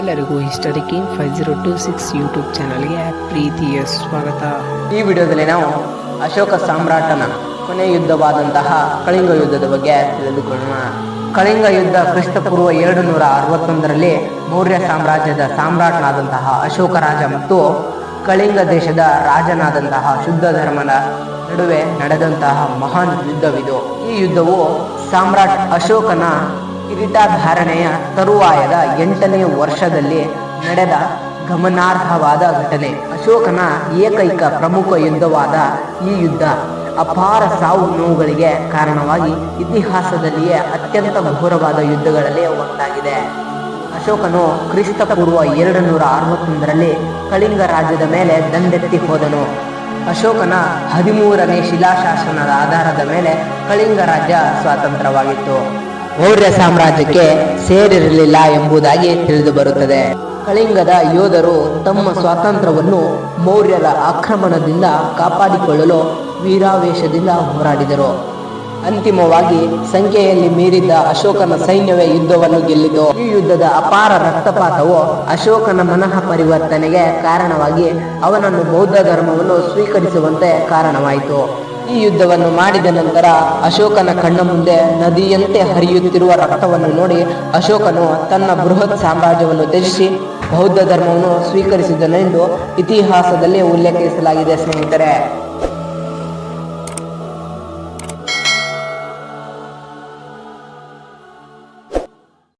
ಎಲ್ಲರಿಗೂ history king five zero two six YouTube ಚಾನಲ್ಗೆ ಪ್ರೀತಿಯ ಸ್ವಾಗತ. ಈ ವಿಡಿಯೋದಲ್ಲಿ ನಾವು ಅಶೋಕ ಸಾಮ್ರಾಟನ ಕೊನೆ ಯುದ್ಧವಾದಂತಹ ಕಳಿಂಗ ಯುದ್ಧದ ಬಗ್ಗೆ ತಿಳಿದುಕೊಳ್ಳೋಣ. ಕಳಿಂಗ ಯುದ್ಧ ಕ್ರಿಸ್ತಪೂರ್ವ ಎರಡು ನೂರ ಅರವತ್ತೊಂದರಲ್ಲಿ ಮೌರ್ಯ ಸಾಮ್ರಾಜ್ಯದ ಸಾಮ್ರಾಟನಾದಂತಹ ಅಶೋಕ ರಾಜ ಮತ್ತು ಕಳಿಂಗ ದೇಶದ ರಾಜನಾದಂತಹ ಶುದ್ಧ ಧರ್ಮನ ನಡುವೆ ನಡೆದಂತಹ ಮಹಾನ್ ಯುದ್ಧವಿದು. ಈ ಯುದ್ಧವು ಸಾಮ್ರಾಟ್ ಅಶೋಕನ ಕಿರೀಟಾಧಾರಣೆಯ ತರುವಾಯದ ಎಂಟನೇ ವರ್ಷದಲ್ಲಿ ನಡೆದ ಗಮನಾರ್ಹವಾದ ಘಟನೆ. ಅಶೋಕನ ಏಕೈಕ ಪ್ರಮುಖ ಯುದ್ಧವಾದ ಈ ಯುದ್ಧ ಅಪಾರ ಸಾವು ನೋವುಗಳಿಗೆ ಕಾರಣವಾಗಿ ಇತಿಹಾಸದಲ್ಲಿಯೇ ಅತ್ಯಂತ ಘೋರವಾದ ಯುದ್ಧಗಳಲ್ಲಿ ಒಂದಾಗಿದೆ. ಅಶೋಕನು ಕ್ರಿಸ್ತ ಪೂರ್ವ ಎರಡು ನೂರ ಅರವತ್ತೊಂದರಲ್ಲಿ ಕಳಿಂಗ ರಾಜ್ಯದ ಮೇಲೆ ದಂಡೆತ್ತಿ ಹೋದನು. ಅಶೋಕನ ಹದಿಮೂರನೇ ಶಿಲಾಶಾಸನದ ಆಧಾರದ ಮೇಲೆ ಕಳಿಂಗ ರಾಜ್ಯ ಸ್ವತಂತ್ರವಾಗಿತ್ತು ಮೌರ್ಯ ಸಾಮ್ರಾಜ್ಯಕ್ಕೆ ಸೇರಿರಲಿಲ್ಲ ಎಂಬುದಾಗಿ ತಿಳಿದು ಬರುತ್ತದೆ. ಕಳಿಂಗದ ಯೋಧರು ತಮ್ಮ ಸ್ವಾತಂತ್ರ್ಯವನ್ನು ಮೌರ್ಯರ ಆಕ್ರಮಣದಿಂದ ಕಾಪಾಡಿಕೊಳ್ಳಲು ವೀರಾವೇಶದಿಂದ ಹೋರಾಡಿದರು. ಅಂತಿಮವಾಗಿ ಸಂಖ್ಯೆಯಲ್ಲಿ ಮೀರಿದ್ದ ಅಶೋಕನ ಸೈನ್ಯವೇ ಯುದ್ಧವನ್ನು ಗೆಲ್ಲಿತು. ಈ ಯುದ್ಧದ ಅಪಾರ ರಕ್ತಪಾತವು ಅಶೋಕನ ಮನಃ ಪರಿವರ್ತನೆಗೆ ಕಾರಣವಾಗಿ ಅವನನ್ನು ಬೌದ್ಧ ಧರ್ಮವನ್ನು ಸ್ವೀಕರಿಸುವಂತೆ ಕಾರಣವಾಯಿತು. ಈ ಯುದ್ಧವನ್ನು ಮಾಡಿದ ನಂತರ ಅಶೋಕನ ಕಣ್ಣ ಮುಂದೆ ನದಿಯಂತೆ ಹರಿಯುತ್ತಿರುವ ರಕ್ತವನ್ನು ನೋಡಿ ಅಶೋಕನು ತನ್ನ ಬೃಹತ್ ಸಾಮ್ರಾಜ್ಯವನ್ನು ತ್ಯಜಿಸಿ ಬೌದ್ಧ ಧರ್ಮವನ್ನು ಸ್ವೀಕರಿಸಿದನೆಂದು ಇತಿಹಾಸದಲ್ಲಿ ಉಲ್ಲೇಖಿಸಲಾಗಿದೆ ಸ್ನೇಹಿತರೆ.